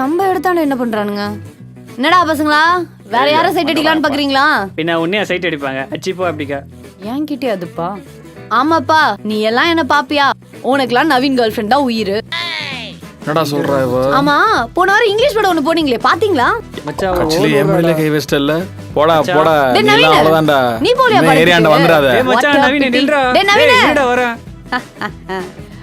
நம்ம எடுத்தாலும் என்ன பண்றானுங்க? என்னடா பசங்களா? வேற யாரும் சைட் அடிக்கலாம்னு பாக்குறீங்களா? பின்ன உன்னையா சைட் அடிப்பாங்க. அச்சிப்போ அப்படிக்கா. ஏன் கிட்டே அதுப்பா? ஆமாப்பா நீ எல்லாம் என்ன பாப்பியா? உனக்குலாம் நவீன் கேர்ள் ஃப்ரெண்ட் தான் உயிர். என்னடா சொல்ற இவ? ஆமா போன வாரம் இங்கிலீஷ் படம் ஒண்ணு போனீங்களே பாத்தீங்களா? மச்சான் ஆக்சுவலி மேல கை வச்சிட்டல்ல போடா போடா. டேய் நீ எல்லாம் அவ்வளவுதான்டா. நீ போலியா? ஏரியாண்ட வந்துடாத. ஏய் மச்சான் நவீன. நில்றா. டேய் நவீனு. ஏய், இருடா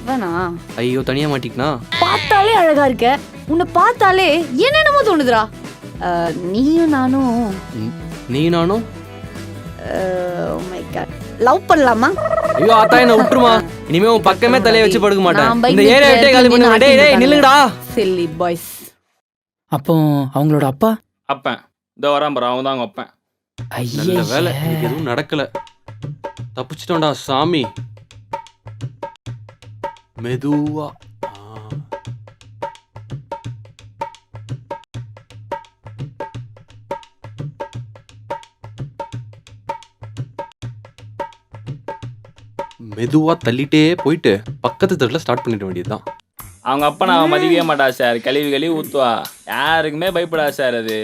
இவனா? ஐயோ தனியா மாட்டிக்கினா? பார்த்தாலே அழகா இருக்க. உன்னை பார்த்தாலே என்னென்னமோ தோணுதுடா. அஹ், நீயும் நானும். நீ நானும்? மை காட் லவ் பண்ணலாமா? ஐயோ ஆத்தா என்ன விட்டுருமா. இனிமே உன் பக்கமே தலைய வச்சு படுக்க மாட்டேன். இந்த ஏரியா விட்டே காலி பண்ணு. டேய் டேய் நில்லுங்கடா. சில்லி பாய்ஸ் அப்போ அவங்களோட அப்பா? அப்பன். இதோ வரான் பாரு அவன் தான் அவங்க அப்பன். நல்ல வேலை. எதுவும் நடக்கல. தப்பிச்சிட்டோம்டா சாமி. மெதுவா. ஆ. மெதுவா தள்ளிட்டே போயிட்டு பக்கத்து தெருல ஸ்டார்ட் பண்ணிட வேண்டியதுதான். அவங்க அப்பனை அவன் மதிக்கவே மாட்டா சார். கழுவி கழுவி ஊத்துவா. யாருக்குமே பயப்படா சார் அது.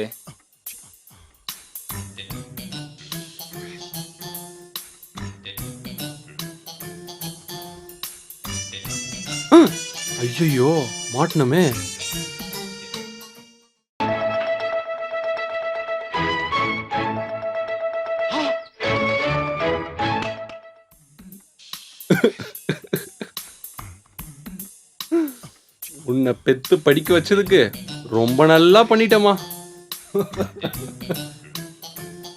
ஐயோ மாட்டினமே உன்னை பெத்து படிக்க வச்சதுக்கு ரொம்ப நல்லா பண்ணிட்டேம்மா.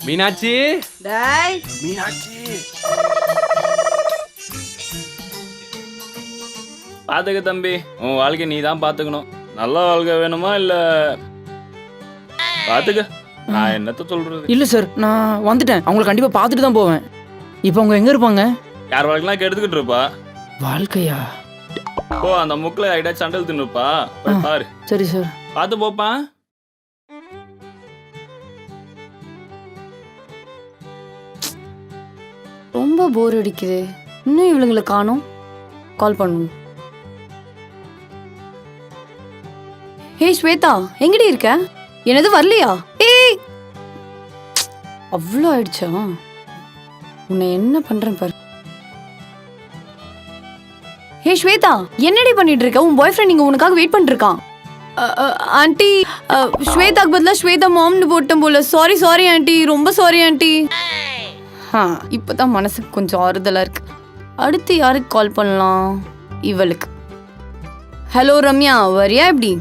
மீனாட்சி? மீனாட்சி. பாத்துக்க தம்பி. உன் வாழ்க்கை நீ தான் பாத்துக்கணும். நல்ல வாழ்க்கை வேணுமா இல்ல? பாத்துக்க. நான் என்னத்த சொல்றது? இல்ல சார் நான் வந்துட்டேன். அவங்கள கண்டிப்பா பார்த்துட்டு தான் போவேன். இப்போ அவங்க எங்க இருப்பாங்க? யார் வாழ்க்கைலாம் கெடுத்துக்கிட்டு இருப்பா? வாழ்க்கையா? ஓ அந்த முக்குல ஐடா சண்டல் தின்னுப்பா. பாரு. சரி சார் பாத்து போப்பா. ரொம்ப போர் அடிக்குது. இன்னும் இவளுங்களை காணோம். கால் பண்ணுவோம். ஏய் ஸ்வேதா எங்கடி இருக்க? என்னது வரலையா? ஏய்! அவ்வளோ ஆயிடுச்சா? உன்னை என்ன பண்றேன் பாரு. ஹே ஸ்வேதா என்னடி பண்ணிட்டு இருக்க? உன் பாய் ஃப்ரெண்ட் இங்க உனக்காக வெயிட் பண்ணிருக்கான் ஆண்டி ஸ்வேதாக்கு பதிலா ஸ்வேதா மாம்னு போட்டேன் போல. Sorry sorry aunty. ரொம்ப சாரி ஆண்டி. ஆ இப்போதான் மனசுக்கு கொஞ்சம் ஆறுதலா இருக்கு. அடுத்து யாருக்கு கால் பண்ணலாம்? இவளுக்கு. ஹலோ ரம்யா வரியா எப்படி?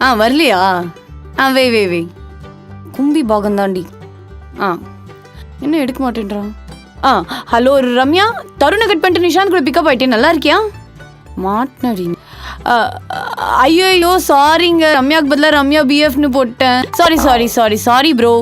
ஆ வரலையா? ஆ வே வே வே. கும்பி பாகம் தாண்டி. ஆ. என்ன எடுக்க மாட்டேன்றான் ஆ ஹலோ ரம்யா தருணை கட் பண்ணிட்டு நிஷாந்த் கூட பிக்கப் ஆயிட்டேன் நல்லா இருக்கியா? மாட்டினடி ஐயோ ஐயோ சாரிங்க ரம்யாக்கு பதிலாக ரம்யா பிஎஃப்னு போட்டேன். Sorry sorry sorry sorry bro